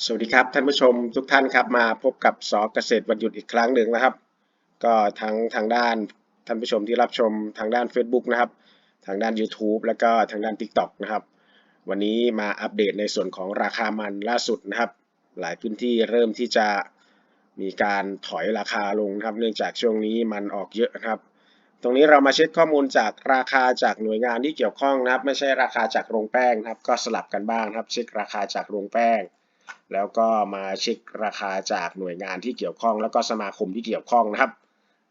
สวัสดีครับท่านผู้ชมทุกท่านครับมาพบกับสอเกษตรวันหยุดอีกครั้งหนึ่งนะครับ ก็ทั้งทางด้านท่านผู้ชมที่รับชมทางด้าน Facebook นะครับ ทางด้าน YouTube แล้วก็ทางด้าน TikTok นะครับ วันนี้มาอัปเดตในส่วนของราคามันล่าสุดนะครับ หลายพื้นที่เริ่มที่จะมีการถอยราคาลงนะครับเนื่องจากช่วงนี้มันออกเยอะนะครับ ตรงนี้เรามาเช็คข้อมูลจากราคาจากหน่วยงานที่เกี่ยวข้องนะครับ ไม่ใช่ราคาจากโรงแป้งนะครับ ก็สลับกันบ้างนะครับ เช็คราคาจากโรงแป้ง แล้วก็มาเช็คราคาจากหน่วยงานที่เกี่ยวข้อง แล้วก็สมาคมที่เกี่ยวข้องนะครับ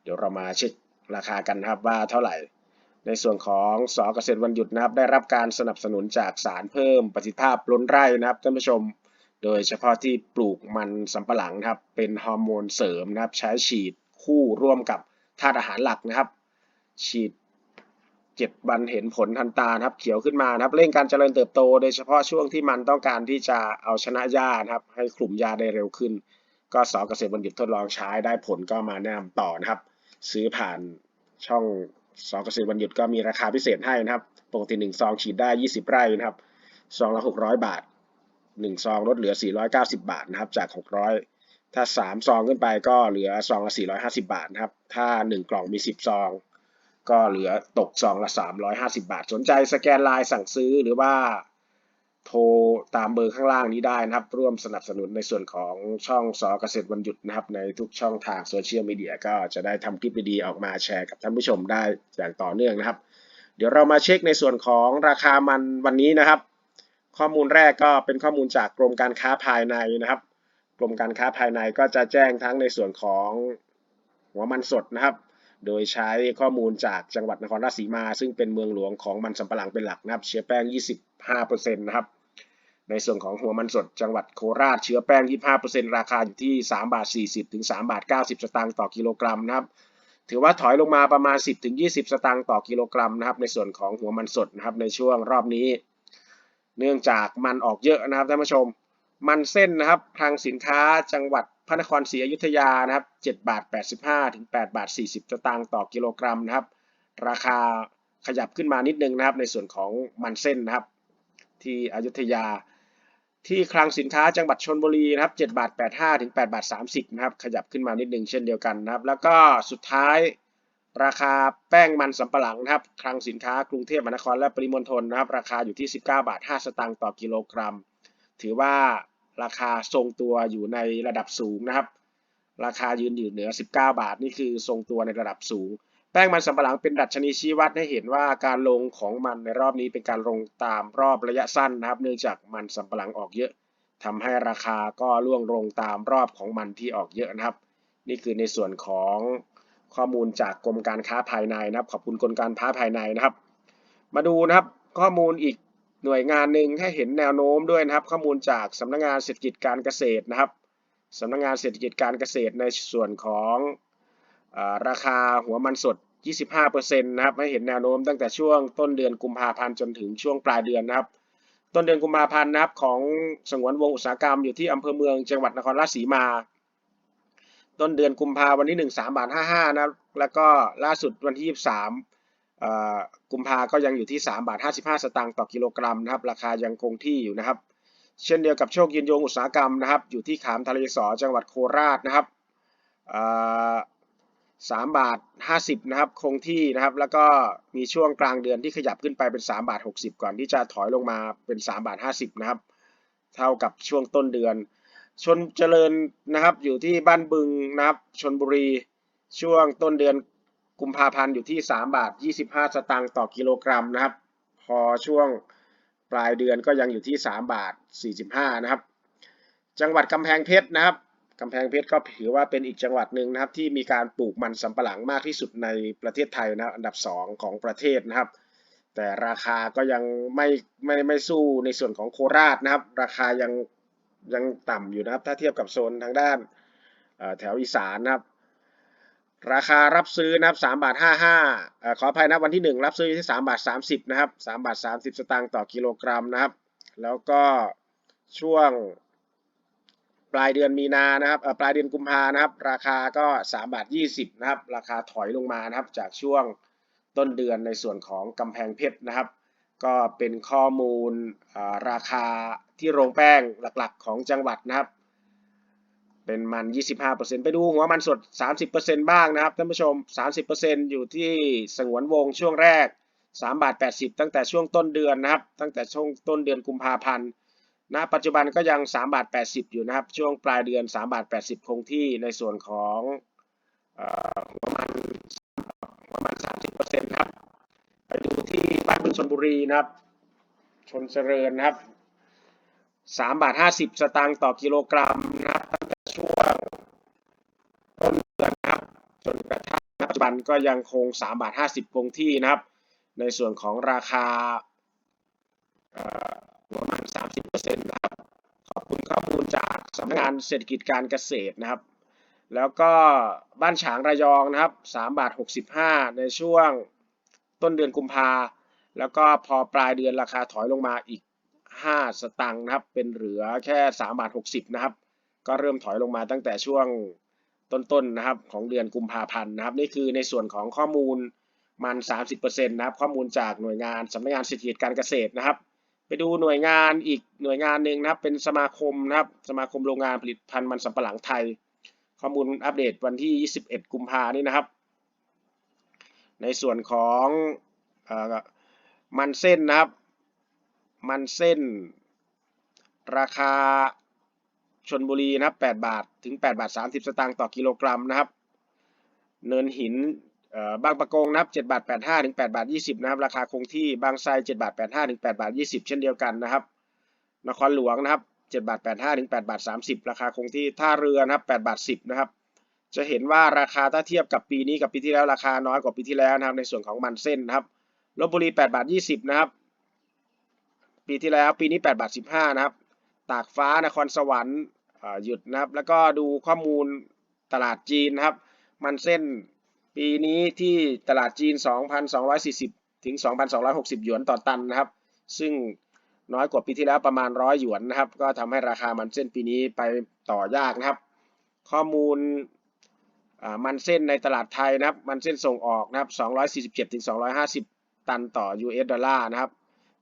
เดี๋ยวเรามาเช็คราคากันครับว่าเท่าไหร่ ในส่วนของสอเกษตรวันหยุดนะครับ ได้รับการสนับสนุนจากสารเพิ่มประสิทธิภาพล้นไร่นะครับท่านผู้ชม โดยเฉพาะที่ปลูกมันสำปะหลังนะครับ เป็นฮอร์โมนเสริมนะครับ ใช้ฉีดคู่ร่วมกับธาตุอาหารหลักนะครับ ฉีด 7วันเห็นผลทันตานครับ เขียวขึ้นมานครับเร่งการเจริญเติบโต โดยเฉพาะช่วงที่มันต้องการที่จะเอาชนะหญ้าครับ ให้กลุ่มหญ้าได้เร็วขึ้น ก็สอเกษตรบัณฑิตทดลองใช้ได้ผลก็มาแนะนำต่อนะครับ ซื้อผ่านช่องสอเกษตรบัณฑิตก็มีราคาพิเศษให้นะครับปกติ1ซองฉีดได้ 20 ไร่นะครับซองละ600 บาท 1 ซองลดเหลือ 490 บาทนะครับ จาก 600 ถ้า 3 ซองขึ้นไปก็เหลือซองละ450 บาทนะครับ ถ้า 1 กล่องมี 10 ซอง ก็เหลือตกซองละ 350 บาท สนใจสแกนไลน์สั่งซื้อหรือว่าโทรตามเบอร์ข้างล่างนี้ได้นะครับ ร่วมสนับสนุนในส่วนของช่องสอเกษตรวันหยุดนะครับ ในทุกช่องทางโซเชียลมีเดียก็จะได้ทำคลิปดีๆออกมาแชร์กับท่านผู้ชมได้อย่างต่อเนื่องนะครับ เดี๋ยวเรามาเช็คในส่วนของราคามันวันนี้นะครับ ข้อมูลแรกก็เป็นข้อมูลจากกรมการค้าภายในนะครับ กรมการค้าภายในก็จะแจ้งทั้งในส่วนของหัวมันสดนะครับ โดยใช้ข้อมูลจากจังหวัดนครราชสีมา ซึ่งเป็นเมืองหลวงของมันสำปะหลังเป็นหลักนะครับ เชื้อแป้ง 25%นะครับ ในส่วนของหัวมันสดจังหวัดโคราชเชื้อแป้ง 25%ราคาอยู่ที่ 3 บาท 40 ถึง 3 บาท 90 สตางค์ต่อกิโลกรัมนะครับ ถือว่าถอยลงมาประมาณ 10 ถึง 20 สตางค์ต่อกิโลกรัมนะครับ ในส่วนของหัวมันสดนะครับในช่วงรอบนี้ เนื่องจากมันออกเยอะนะครับท่านผู้ชม มันเส้นนะครับ ทางสินค้าจังหวัดพระนครศรีอยุธยานะครับ7บาท85 ถึง8บาท 40สตางค์ต่อกิโลกรัมนะครับ ราคาขยับขึ้นมานิดนึงนะครับ ในส่วนของมันเส้นนะครับ ที่อยุธยา ที่คลังสินค้าจังหวัดชนบุรีนะครับ7บาท85 ถึง8บาท 30นะครับ ขยับขึ้นมานิดนึงเช่นเดียวกันนะครับ แล้วก็สุดท้ายราคาแป้งมันสำปะหลังนะครับ คลังสินค้ากรุงเทพมหานครและปริมณฑลนะครับ ราคาอยู่ที่ 19 บาท 5 สตางค์ต่อกิโลกรัม ถือว่า ราคาทรงตัวอยู่ในระดับสูงนะครับ ราคายืนอยู่เหนือ 19 บาท นี่คือทรงตัวในระดับสูง แป้งมันสำปะหลังเป็นดัชนีชี้วัดให้เห็นว่าการลงของมันในรอบนี้เป็นการลงตามรอบระยะสั้นนะครับ เนื่องจากมันสำปะหลังออกเยอะทำให้ราคาก็ร่วงลงตามรอบของมันที่ออกเยอะนะครับ นี่คือในส่วนของข้อมูลจากกรมการค้าภายในนะครับ ขอบคุณกรมการค้าภายในนะครับ มาดูนะครับข้อมูลอีก หน่วยงานหนึ่งให้เห็นแนวโน้มด้วยนะครับ ข้อมูลจากสำนักงานเศรษฐกิจการเกษตรนะครับสำนักงานเศรษฐกิจการเกษตรในส่วนของอราคาหัวมันสด 25%นะครับให้เห็นแนวโน้มตั้งแต่ช่วงต้นเดือนกุมภาพันธ์จนถึงช่วงปลายเดือนนะครับ ต้นเดือนกุมภาพันธ์นะครับของสงวนวงอุตสาหกรรมอยู่ที่อำเภอเมืองจังหวัดนครราชสีมา ต้นเดือนกุมภาวันที่ 1 3บาท55นะครับแล้วก็ล่าสุดวันที่ 23 กุมภาก็ยังอยู่ที่ 3 บาท 55 สตางค์ต่อกิโลกรัมนะครับ ราคายังคงที่อยู่นะครับ เช่นเดียวกับโชคยืนยงอุตสาหกรรมนะครับ อยู่ที่ขามทะเลสอจังหวัดโคราชนะครับสามบาทห้าสิบนะครับ คงที่นะครับ แล้วก็มีช่วงกลางเดือนที่ขยับขึ้นไปเป็น 3 บาท 60 ก่อนที่จะถอยลงมาเป็น 3 บาท 50 นะครับ เท่ากับช่วงต้นเดือน ชนเจริญนะครับ อยู่ที่บ้านบึงนะครับ ชนบุรี ช่วงต้นเดือน กุมภาพันธ์อยู่ที่ 3 บาท 25 สตางค์ต่อกิโลกรัมนะครับ พอช่วงปลายเดือนก็ยังอยู่ที่ 3 บาท 45 นะครับ จังหวัดกำแพงเพชรนะครับกำแพงเพชรก็ถือว่าเป็นอีกจังหวัดหนึ่งนะครับที่มีการปลูกมันสำปะหลังมากที่สุดในประเทศไทยนะครับอันดับ 2 ของประเทศนะครับ แต่ราคาก็ยังไม่ไม่ไม่สู้ในส่วนของโคราชนะครับ ราคายังยังต่ำอยู่นะครับ ถ้าเทียบกับโซนทางด้านแถวอีสานนะครับ ราคารับซื้อนะครับ3บาท55ขออภัยนะวันที่ 1 รับซื้อที่3บาท30นะครับ3บาท30 สตางค์ต่อกิโลกรัมนะครับ แล้วก็ช่วงปลายเดือนมีนานะครับปลายเดือนกุมภานะครับ ราคาก็3บาท20นะครับ ราคาถอยลงมานะครับ จากช่วงต้นเดือนในส่วนของกำแพงเพชรนะครับ ก็เป็นข้อมูลราคาที่โรงแป้งหลักๆ ของจังหวัดนะครับ เป็นมัน 25%ไปดูหัวมันสด 30%บ้างนะครับท่านผู้ชม 30%อยู่ที่สงวนวงช่วงแรก3บาท80 ตั้งแต่ช่วงต้นเดือนนะครับ ตั้งแต่ช่วงต้นเดือนกุมภาพันธ์ณปัจจุบันก็ยัง3บาท80 อยู่นะครับ ช่วงปลายเดือน3บาท80 คงที่ในส่วนของหัวมันหัวมัน 30%นะครับไปดูที่บ้านบึงชนบุรีนะครับ ชนเจริญนะครับสามบาทห้าสิบสตางค์ต่อกิโลกรัมนะครับตั้งแต่ช่วงต้นเดือนนะครับ จนกระทั่งปัจจุบันก็ยังคงสามบาทห้าสิบคงที่นะครับ ในส่วนของราคาประมาณสามสิบเปอร์เซ็นะครับ ขอบคุณข้อมูลจากสำนักงานเศรษฐกิจการเกษตรนะครับ แล้วก็บ้านฉางระยองนะครับสามบาทหกสิบห้าในช่วงต้นเดือนกุมภาแล้วก็พอปลายเดือนราคาถอยลงมาอีก 5 สตังค์นะครับ เป็นเหลือแค่ 3 บาท 60 นะครับ ก็เริ่มถอยลงมาตั้งแต่ช่วง ต้นๆนะครับของเดือนกุมภาพันธ์นะครับ นี่คือในส่วนของข้อมูลมัน 30%นะครับ ข้อมูลจากหน่วยงานสำนักงานเศรษฐกิจการเกษตรนะครับ ไปดูหน่วยงานอีกหน่วยงานหนึ่งนะครับ เป็นสมาคมนะครับ สมาคมโรงงานผลิตภัณฑ์มันสำปะหลังไทย ข้อมูลอัปเดตวันที่ 21 กุมภานี่นะครับ ในส่วนของอมันเส้นนะครับ มันเส้น ราคา ชนบุรีนะครับ8บาทถึง8บาท30 สตางค์ต่อกิโลกรัมนะครับ เนินหินบางประกงนะครับ7บาท85ถึง8บาท20นะครับ ราคาคงที่บางไทร7บาท85ถึง8บาท20 เช่นเดียวกันนะครับ นครหลวงนะครับ7บาท85ถึง8บาท30 ราคาคงที่ท่าเรือนะครับ8บาท10นะครับ จะเห็นว่าราคาถ้าเทียบกับปีนี้กับปีที่แล้วราคาน้อยกว่าปีที่แล้วนะครับ ในส่วนของมันเส้นนะครับลบบุรี8บาท20นะครับ ปีที่แล้วปีนี้8บาท15นะครับ ตากฟ้านครสวรรค์ หยุดนะครับ แล้วก็ดูข้อมูลตลาดจีนนะครับ มันเส้นปีนี้ที่ตลาดจีน 2,240 ถึง 2,260 หยวนต่อตันนะครับ ซึ่งน้อยกว่าปีที่แล้วประมาณ 100 หยวนนะครับ ก็ทำให้ราคามันเส้นปีนี้ไปต่อยากนะครับ ข้อมูลมันเส้นในตลาดไทยนะครับ มันเส้นส่งออกนะครับ 247 ถึง 250 ตันต่อ US ดอลลาร์นะครับ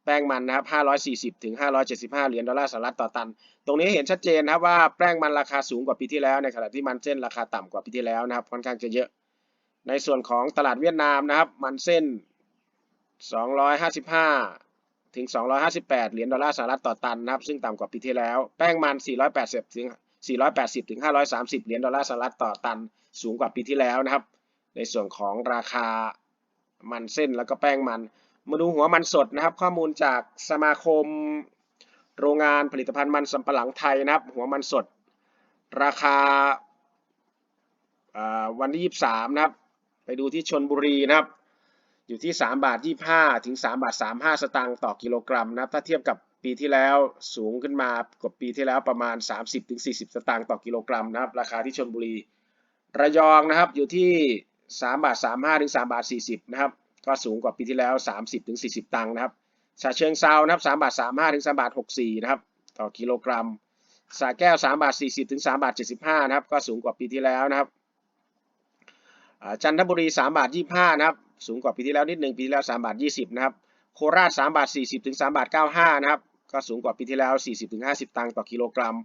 แป้งมันนะครับ540ถึง575 เหรียญดอลลาร์สหรัฐต่อตัน ตรงนี้เห็นชัดเจนครับว่าแป้งมันราคาสูงกว่าปีที่แล้ว ในขณะที่มันเส้นราคาต่ำกว่าปีที่แล้วนะครับ ค่อนข้างจะเยอะ ในส่วนของตลาดเวียดนามนะครับ มันเส้น 255 ถึง 258 เหรียญดอลลาร์สหรัฐต่อตันนะครับ ซึ่งต่ำกว่าปีที่แล้ว แป้งมัน 480 ถึง 480 ถึง 530 เหรียญดอลลาร์สหรัฐต่อตัน สูงกว่าปีที่แล้วนะครับ ในส่วนของราคามันเส้นแล้วก็แป้งมัน มาดูหัวมันสดนะครับ ข้อมูลจากสมาคมโรงงานผลิตภัณฑ์มันสำปะหลังไทยนะครับ หัวมันสด ราคาอ่าวันที่23นะครับ ไปดูที่ชนบุรีนะครับ อยู่ที่ 3 บาท 25 ถึง 3 บาท 35 สตางค์ต่อกิโลกรัมนะครับ ถ้าเทียบกับปีที่แล้วสูงขึ้นมากว่าปีที่แล้วประมาณ 30ถึง40 สตางค์ต่อกิโลกรัมนะครับ ราคาที่ชนบุรี ระยองนะครับอยู่ที่ 3 บาท 35 ถึง 3 บาท 40 นะครับ ก็สูงกว่าปีที่แล้ว 30ถึง40 ตังค์นะครับฉะเชิงเซานะครับ3บาท35ถึง3บาท64นะครับต่อกิโลกรัมสระแก้ว3บาท40ถึง3บาท75นะครับก็สูงกว่าปีที่แล้วนะครับจันทบุรี3บาท25นะครับสูงกว่าปีที่แล้วนิดหนึ่งปีที่แล้ว3บาท20นะครับโคราช3บาท40ถึง3บาท95นะครับก็สูงกว่าปีที่แล้ว 40ถึง50 ตังค์ต่อกิโลกรัม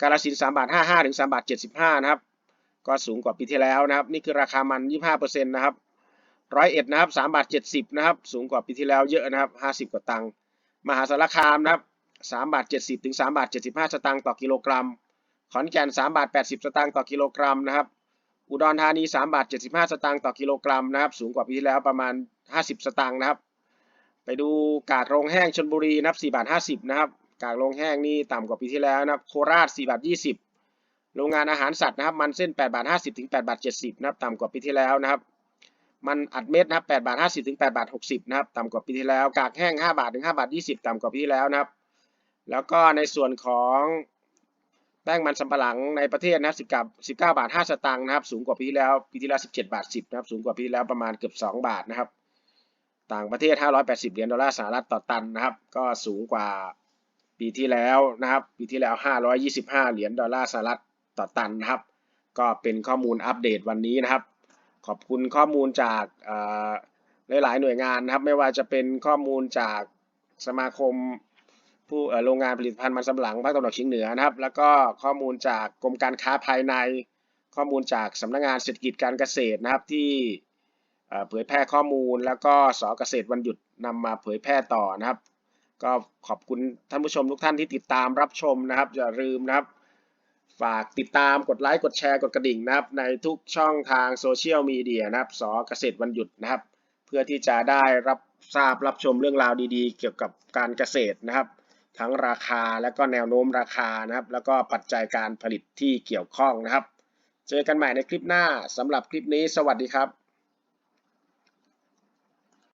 กาฬสิน3บาท55ถึง3บาท75นะครับก็สูงกว่าปีที่แล้วนะครับนี่คือราคามัน 25%นะครับ ร้อยเอ็ดนะครับ3บาท70นะครับ สูงกว่าปีที่แล้วเยอะนะครับ50กว่าตังค์ มหาสารคามนะครับ3บาท70ถึง3บาท75สตางค์ต่อกิโลกรัม ขอนแก่น3บาท80สตางค์ต่อกิโลกรัมนะครับ อุดรธานี3บาท75สตางค์ต่อกิโลกรัมนะครับ สูงกว่าปีที่แล้วประมาณ50สตางค์นะครับ ไปดูกากโรงแห้งชลบุรีนะครับ4บาท50นะครับ กากโรงแห้งนี่ต่ำกว่าปีที่แล้วนะครับ โคราช4บาท20โรงงานอาหารสัตว์นะครับ มันเส้น8บาท50ถึง8บาท70นะครับ ต่ำกว่าปีที่แล้วนะครับ มันอัดเม็ดนะครับ8บาท50ถึง8บาท60นะครับต่ำกว่าปีที่แล้ว กากแห้ง 5 บาทถึง5บาท20 ต่ำกว่าปีที่แล้วนะครับ แล้วก็ในส่วนของแป้งมันสำปะหลังในประเทศนะครับ10กับ19 บาท 5 สตางค์นะครับ สูงกว่าปีที่แล้ว ปีที่แล้ว17 บาท 10นะครับ สูงกว่าปีที่แล้วประมาณเกือบ 2 บาทนะครับ ต่างประเทศ 580 เหรียญดอลลาร์สหรัฐต่อตันนะครับ ก็สูงกว่าปีที่แล้วนะครับ ปีที่แล้ว 525 เหรียญดอลลาร์สหรัฐต่อตันนะครับ ก็เป็นข้อมูลอัปเดตวันนี้นะครับ ขอบคุณข้อมูลจากหลาย ๆ หน่วยงานนะครับ ไม่ว่าจะเป็นข้อมูลจากสมาคมผู้โรงงานผลิตภัณฑ์มันสำปะหลังภาคตะวันออกเฉียงเหนือนะครับ แล้วก็ข้อมูลจากกรมการค้าภายใน ข้อมูลจากสำนักงานเศรษฐกิจการเกษตรนะครับที่เอ่อเผยแพร่ข้อมูล แล้วก็สเกษตรวันหยุดนำมาเผยแพร่ต่อนะครับ ก็ขอบคุณท่านผู้ชมทุกท่านที่ติดตามรับชมนะครับอย่าลืมนะครับ ฝากติดตามกดไลค์กดแชร์กดกระดิ่งนะครับ ในทุกช่องทางโซเชียลมีเดียนะครับสอเกษตรวันหยุดนะครับ เพื่อที่จะได้รับทราบรับชมเรื่องราวดีๆ เกี่ยวกับการเกษตรนะครับ ทั้งราคาและก็แนวโน้มราคานะครับ แล้วก็ปัจจัยการผลิตที่เกี่ยวข้องนะครับ เจอกันใหม่ในคลิปหน้าสำหรับคลิปนี้ สวัสดีครับ